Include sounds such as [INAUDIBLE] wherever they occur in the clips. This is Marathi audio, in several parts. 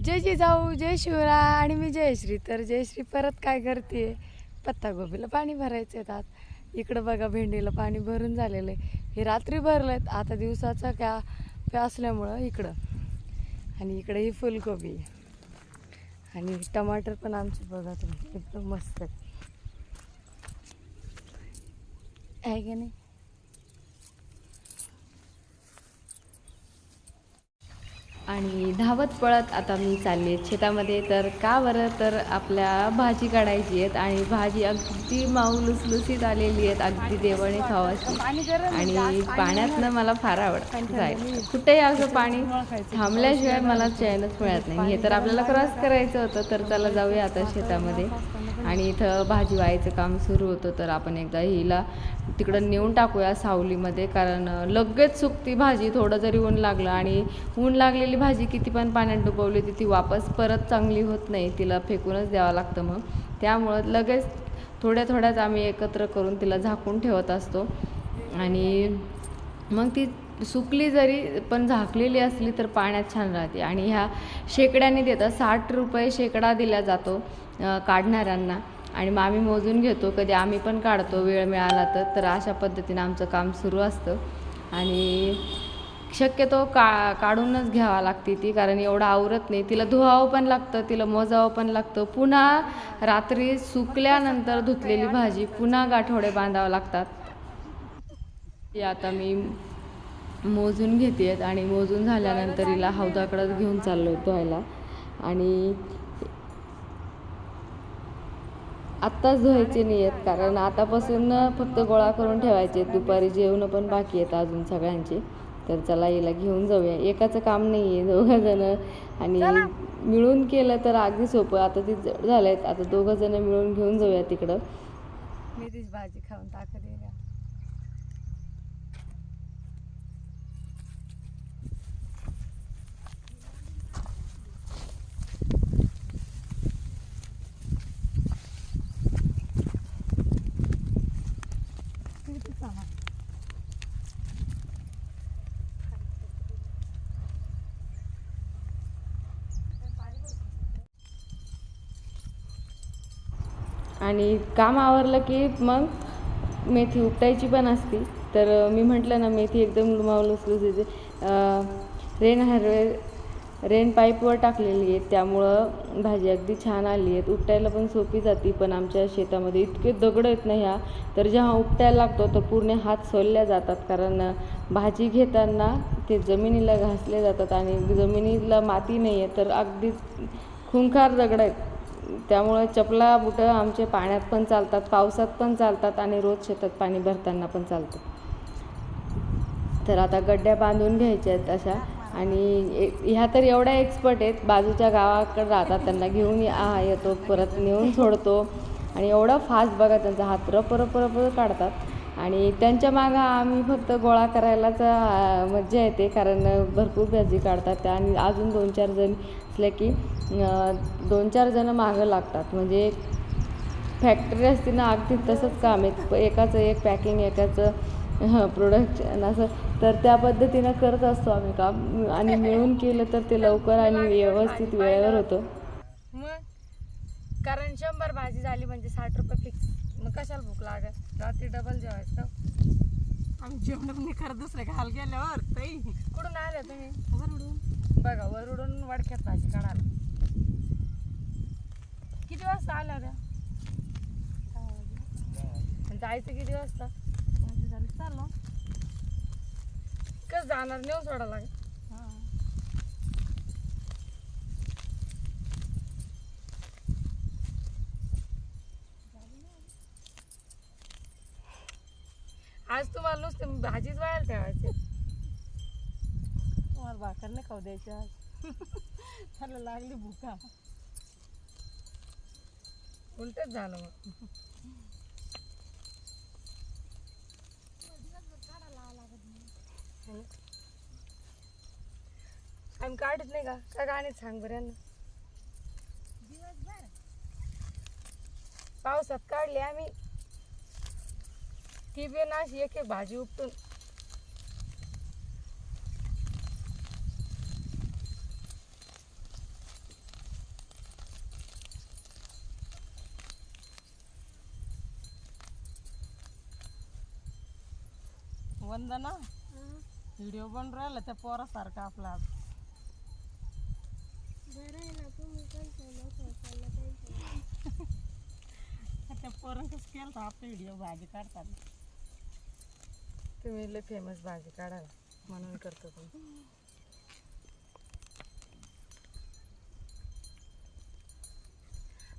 जय जिजाऊ जय शिवराय आणि मी जयश्री. तर जयश्री परत काय करते पत्तागोबीला पाणी भरायचं आहे आता इकडं बघा भेंडीला पाणी भरून झालेलं आहे हे रात्री भरलं आहेत आता दिवसाचा क्या असल्यामुळं इकडं. आणि इकडे ही फुलकोबी. आणि टमाटर पण आमचे बघा तुम्ही एकदम मस्त. आहे की नाही? आणि धावत पळत आता मी चालली आहे शेतामध्ये. तर का बरं? तर आपल्या भाजी काढायची आहेत आणि भाजी अगदी माऊ लुसलुसीत आलेली आहेत अगदी देवणे खावाची आणि पाण्यातनं मला फार आवडतं. कुठेही असं पाणी थांबल्याशिवाय मला चैनच मिळत नाही. हे तर आपल्याला क्रॉस करायचं होतं तर चला जाऊया आता शेतामध्ये. आणि इथं भाजी व्हायचं काम सुरू होतं तर आपण एकदा हिला तिकडं नेऊन टाकूया सावलीमध्ये कारण लगेच सुकती भाजी थोडं जरी ऊन लागलं आणि ऊन लागलेली भाजी किती पण पाण्यात डुबवली ती ती वापस परत चांगली होत नाही तिला फेकूनच द्यावं लागतं मग. त्यामुळं लगेच थोड्या थोड्याच आम्ही एकत्र करून तिला झाकून ठेवत असतो. आणि मग ती सुकली जरी पण झाकलेली असली तर पाण्यात छान राहते. आणि ह्या शेकड्याने देतात. साठ रुपये शेकडा दिला जातो काढणाऱ्यांना. आणि मग आम्ही मोजून घेतो. कधी आम्ही पण काढतो वेळ मिळाला तर. तर अशा पद्धतीनं आमचं काम सुरू असतं. आणि शक्यतो का काढूनच घ्यावा लागते ती कारण एवढं आवरत नाही. तिला धुवावं पण लागतं तिला मोजावं पण लागतं. पुन्हा रात्री सुकल्यानंतर धुतलेली भाजी पुन्हा गाठोडे बांधावं लागतात. आता मी मोजून घेते आणि मोजून झाल्यानंतर हिला हौदाकडं घेऊन चाललो धुवायला. आणि आत्ताच धुवायचे नाही आहेत कारण आतापासून फक्त गोळा करून ठेवायचे. दुपारी जेवणं पण बाकी आहेत अजून सगळ्यांचे. तर चला हिला घेऊन जाऊया. एकाचं काम नाही आहे दोघं जण आणि मिळून केलं तर अगदी सोपं. आता ते जड झालं आहेत आता दोघं जण मिळून घेऊन जाऊया तिकडं. मेथीची भाजी खाऊन ताकद आणि काम आवरलं की मग मेथी उपटायची पण असती. तर मी म्हटलं ना मेथी एकदम लुसलुसीत रेन हार्वे रेन पाईपवर टाकलेली आहे त्यामुळं भाजी अगदी छान आली आहेत. उपटायला पण सोपी जाती पण आमच्या शेतामध्ये इतके दगड आहेत ना ह्या तर जेव्हा उपटायला लागतो तर पूर्ण हात सोलल्या जातात. कारण भाजी घेताना ते जमिनीला घासले जातात आणि जमिनीला माती नाही आहे तर अगदी खुंखार दगड आहेत. त्यामुळं चपला बुटं आमचे पाण्यात पण चालतात पावसात पण चालतात आणि रोज शेतात पाणी भरताना पण चालतं. तर आता गड्ड्या बांधून घ्यायच्या आहेत अशा आणि ह्या तर एवढ्या एक्सपर्ट आहेत बाजूच्या गावाकडे राहतात त्यांना घेऊन आ येतो परत नेऊन सोडतो आणि एवढं फास्ट बघा त्यांचा हात रप रप काढतात. आणि त्यांच्या मागं आम्ही फक्त गोळा करायलाच मज्जा येते कारण भरपूर भाजी काढतात त्या आणि अजून दोन चार जण असल्या की दोन चार जणं मागं लागतात. म्हणजे फॅक्टरी असते ना अगदी तसंच काम. आहे एकाचं एक पॅकिंग एकाचं प्रोडक्शन असं. तर त्या पद्धतीनं करत असतो आम्ही काम. आणि मिळून केलं तर ते लवकर आणि व्यवस्थित वेळेवर होतं. मग? कारण शंभर भाजी झाली म्हणजे साठ रुपये फिक्स मग कशाला भूक लागत? रात्री डबल जेवायचं. आम्ही जेवण नाही करत दुसऱ्या घाल गेल्यावर. ताई. कुठून आल्या तुम्ही? वरडून. बघा वरुडून वडक्यात भाजी काढायला. वाजता आल्या त्या जायचं किती वाजता? झालं चाललो कसं जाणार नेऊन हो सोडा लागेल आज तुम्हाला नुसते भाजीच व्हायला ठेवायची. तुम्हाला भाकर नाही खाऊ द्यायची आज. [LAUGHS] त्याला लागली भुका. उलटच झालं मग. आम्ही काढत नाही का? काय गाणीच सांग बरं यांना. पावसात काढले आम्ही. ती बी अशी एक एक भाजी उपटून वंदना? व्हिडिओ बनवून राहिला त्या पोरासारखा आपला [LAUGHS] त्या पोरांचाच केलं आपला व्हिडिओ भाजी काढताना. तुम्ही लय फेमस भाजी काढायला म्हणून करतो तुम्ही.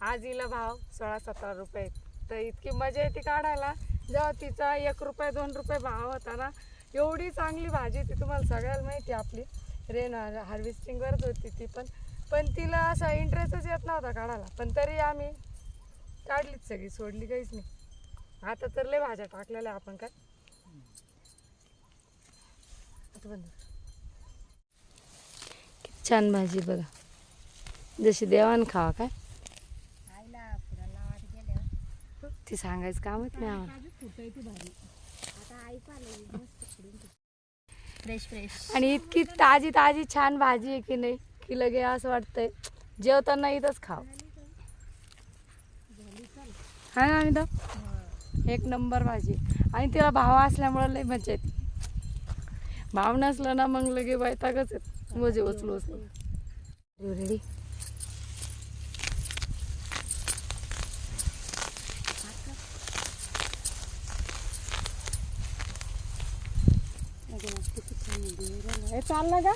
आज हिला भाव सोळा सतरा रुपये. तर इतकी मजा येते काढायला. जेव्हा तिचा एक रुपये दोन रुपये भाव होता ना. एवढी चांगली भाजी ती तुम्हाला सगळ्याला माहिती आहे आपली. रेन हार्वेस्टिंगवरच होती ती पण. पण तिला असा इंटरेस्टच येत नव्हता काढायला. पण तरी आम्ही काढलीच सगळी सोडली काहीच नाही. आता तर लय भाज्या टाकलेल्या आपण काय. किती छान भाजी बघा. जशी देवान खावा काय. ती सांगायचं कामच नाही? आम्हाला फ्रेश फ्रेश आणि इतकी ताजी ताजी छान भाजी आहे की नाही की लगे असं वाटतंय जेवताना इथंच खाव. हा ना एक नंबर भाजी आणि तिला भाव असल्यामुळं लई मजा येते. भाव नसलं ना मग लगे वैतागच येत. वजे उचलू उचलू. रेडी चाललं का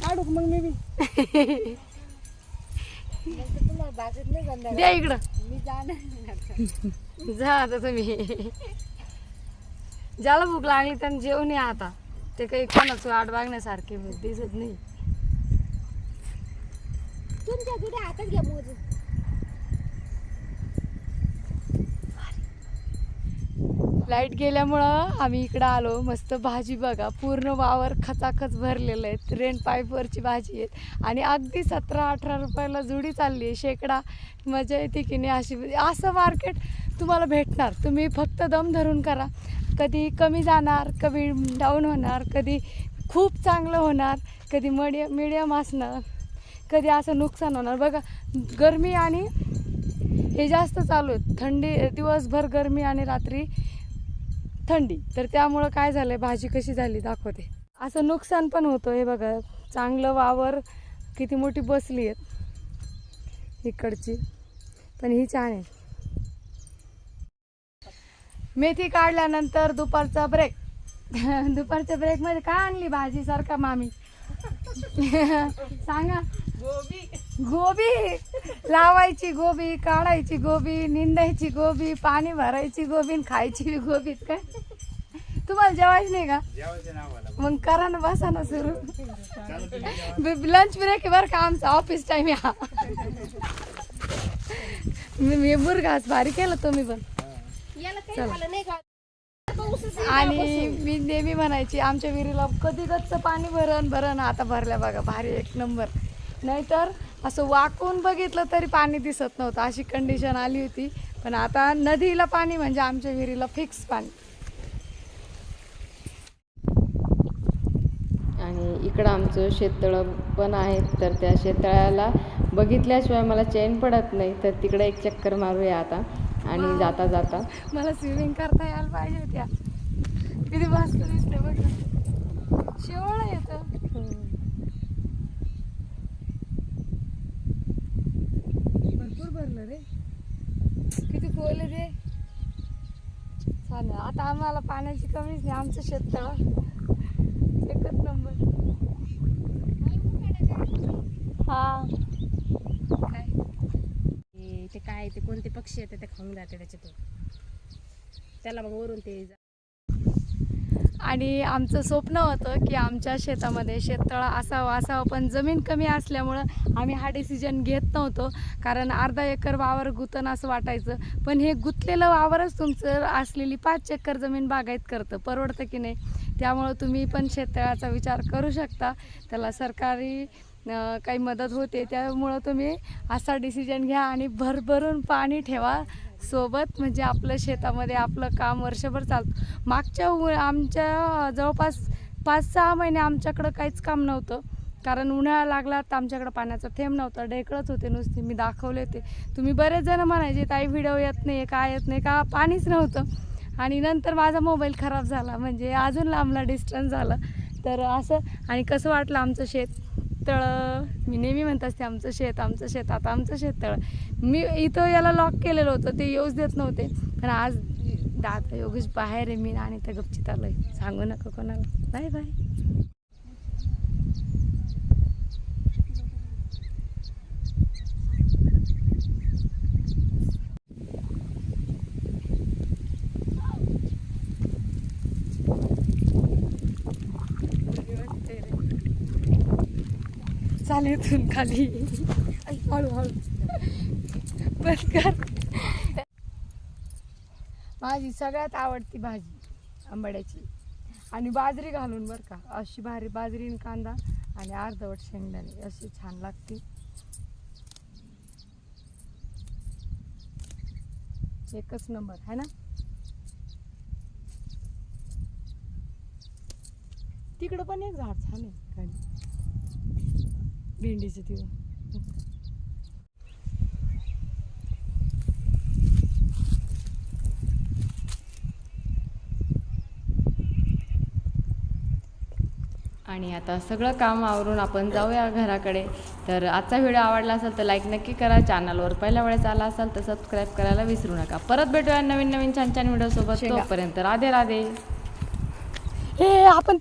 काढू का मग मी बी. [LAUGHS] द्या इकडं. मी जाणार जा आता तुम्ही. ज्याला भूक लागली त्यानं जेवण या आता. ते काही कोणाचं वाट बघण्यासारखे दिसत नाही. तुमच्या हातात घ्या मोजून. लाइट गेल्यामुळं आम्ही इकडं आलो. मस्त भाजी बघा. पूर्ण वावर खचाखच भरलेलं आहे. रेन पाईपवरची भाजी आहे. आणि अगदी सतरा अठरा रुपयाला जुडी चालली आहे. शेकडा मजा येते की नाही अशी. असं मार्केट तुम्हाला भेटणार. तुम्ही फक्त दम धरून करा. कधी कमी जाणार कधी डाऊन होणार कधी खूप चांगलं होणार कधी मडियम मिडियम असणार कधी असं नुकसान होणार. बघा गरमी आणि हे जास्त चालू आहे थंडी दिवसभर गरमी आणि रात्री थंडी. तर त्यामुळं काय झालंय? भाजी कशी झाली? दाखवते. असं नुकसान पण होतं. हे बघा चांगलं वावर किती मोठी बसली आहेत इकडची. पण ही छान आहे. मेथी काढल्यानंतर दुपारचा ब्रेक [LAUGHS] दुपारच्या ब्रेकमध्ये काय आणली भाजी सारखा मामी? [LAUGHS] सांगा. गोबी. गोबी लावायची गोबी काढायची गोबी निंदायची गोबी पाणी भरायची गोबी खायची गोबीत काय? तुम्हाला जेवायच नाही का? मग करा ना बसा ना सुरू. लंच ब्रेक बरं का आमचा ऑफिस टाइम या मी मुरघास भारी केलं तुम्ही पण. चला. आणि मी नेहमी म्हणायची आमच्या विहिरीला कधी गच्च पाणी भरण भरण. आता भरल्या बघा भारी एक नंबर नाहीतर असं वाकून बघितलं तरी पाणी दिसत नव्हतं. अशी कंडिशन आली होती. पण आता नदीला पाणी म्हणजे आमच्या विहिरीला फिक्स पाणी. आणि इकडं आमचं शेततळं पण आहे. तर त्या शेततळ्याला बघितल्याशिवाय मला चैन पडत नाही. तर तिकडे एक चक्कर मारूया आता. आणि जाता जाता. मला स्विमिंग करता यायला पाहिजे होत्या. किती मस्त दिसते बघ. शेवळ येतं भरपूर भरलं रे बोलू दे चालेल आता आम्हाला पाण्याची कमीच नाही आमचं शेततळ एकच नंबर. हा. काय ते काय ते कोणते पक्षी येते ते खाऊन जाते त्याच्यातून. त्याला मग वरून ते आणि आमचं स्वप्न होतं की आमच्या शेतामध्ये शेततळा असावं असावं. पण जमीन कमी असल्यामुळं आम्ही हा डिसिजन घेत नव्हतो. कारण अर्धा एकर वावर गुतन असं वाटायचं. पण हे गुंतलेलं वावरच तुमचं असलेली पाच एकर जमीन बागायत करतं. परवडतं की नाही? त्यामुळं तुम्ही पण शेततळ्याचा विचार करू शकता. त्याला सरकारी काही मदत होते. त्यामुळं तुम्ही असा डिसिजन घ्या आणि भरभरून पाणी ठेवा. सोबत म्हणजे आपलं शेतामध्ये आपलं काम वर्षभर चालतं. मागच्या उ आमच्या जवळपास पाच सहा महिने आमच्याकडं काहीच काम नव्हतं. कारण उन्हाळा लागला तर आमच्याकडं पाण्याचा थेंब नव्हता. ढेकळत होते नुसते. मी दाखवले होते तुम्ही बरेच जण म्हणायचे ताई व्हिडिओ येत नाही काय येत नाही. का पाणीच नव्हतं. आणि नंतर माझा मोबाईल खराब झाला. म्हणजे अजून लांबला डिस्टन्स झाला. तर असं आणि कसं वाटलं आमचं शेत? तळं मी नेहमी म्हणत असते आमचं शेत आमचं शेत आता आमचं शेत तळं मी इथं याला लॉक केलेलं होतं ते येऊच देत नव्हते. पण आज दादा योगेश बाहेर आहे मी आणि त्या गपचित आहे सांगू नका कोणाला. Bye bye. चाल इथून खाली. आई, बस कर. माझी सगळ्यात आवडती भाजी आंबाड्याची. आणि बाजरी घालून बरं का अशी भारी बाजरी आणि कांदा आणि अर्धवट शेंगदाणे अशी छान लागते. एकच नंबर है ना? तिकडं पण एक झाड छान आहे खाली. भेंडीचं तिथं आणि आता सगळं काम आवरून आपण जाऊया घराकडे. तर आजचा व्हिडिओ आवडला असेल तर लाईक नक्की करा. चॅनलवर पहिल्या वेळेस आला असाल तर सबस्क्राईब करायला विसरू नका. परत भेटूया नवीन नवीन छान छान व्हिडिओ सोबत शेंगा. तोपर्यंत राधे राधे. हे आपण